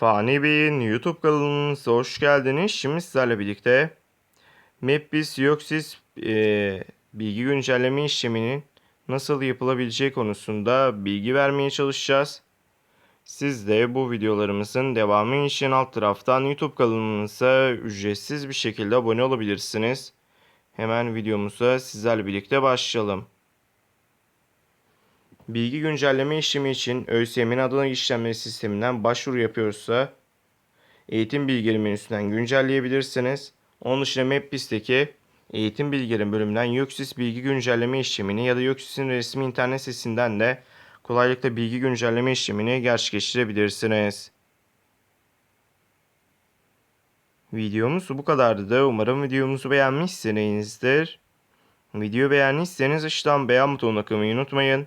Fani Bey'in YouTube kanalımıza hoş geldiniz. Şimdi sizlerle birlikte MapBiz Yoxis e, bilgi güncelleme işleminin nasıl yapılabileceği konusunda bilgi vermeye çalışacağız. Siz de bu videolarımızın devamı için alt taraftan YouTube kanalımıza ücretsiz bir şekilde abone olabilirsiniz. Hemen videomuza sizlerle birlikte başlayalım. Bilgi güncelleme işlemi için ÖSYM'in adına işlemleri sisteminden başvuru yapıyorsa eğitim bilgileri menüsünden güncelleyebilirsiniz. Onun dışında MapBiz'deki eğitim bilgileri bölümünden Yoxis bilgi güncelleme işlemini ya da Yoxis'in resmi internet sitesinden de kolaylıkla bilgi güncelleme işlemini gerçekleştirebilirsiniz. Videomuz bu kadardı da umarım videomuzu beğenmişsinizdir. Videoyu beğendiyseniz aşağıdan beğen butonuna tıklamayı unutmayın.